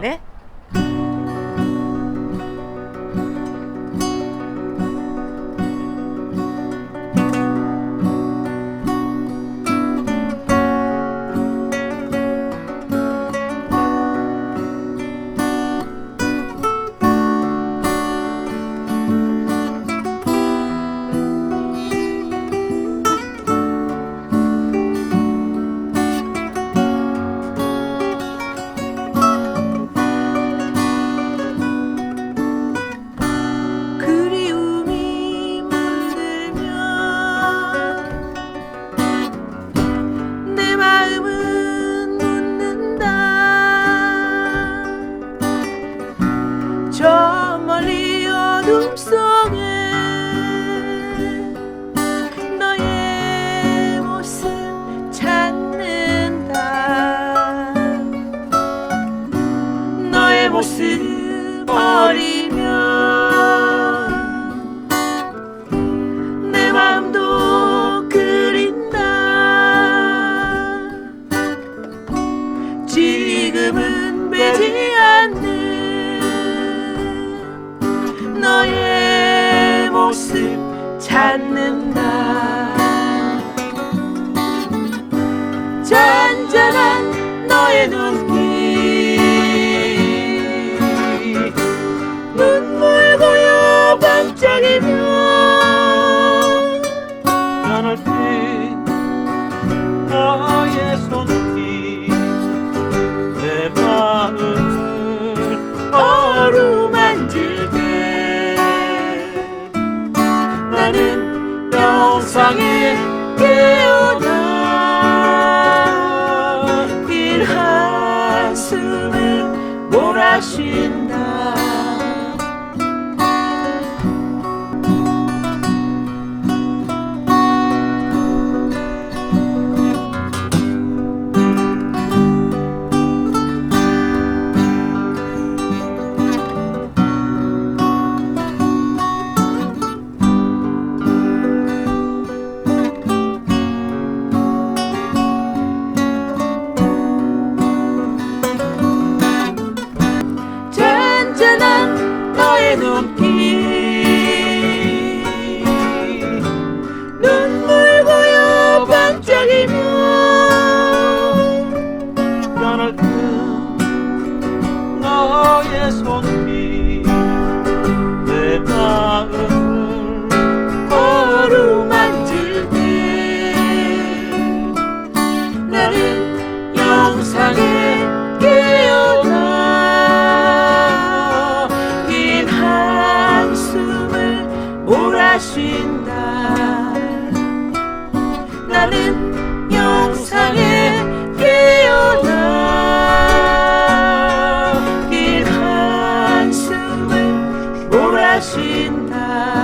ね。 모습 버리면 내 마음도 그린다. 지금은 배지 않는 너의 모습 찾는다 영상에 깨어나 긴 한숨을 몰아쉰다 잔잔한 너의 눈길 눈물 고여 반짝이며 변할 때 너의 손길 몰아쉰다. 나는 영상에 깨어나. 긴 한숨을 몰아쉰다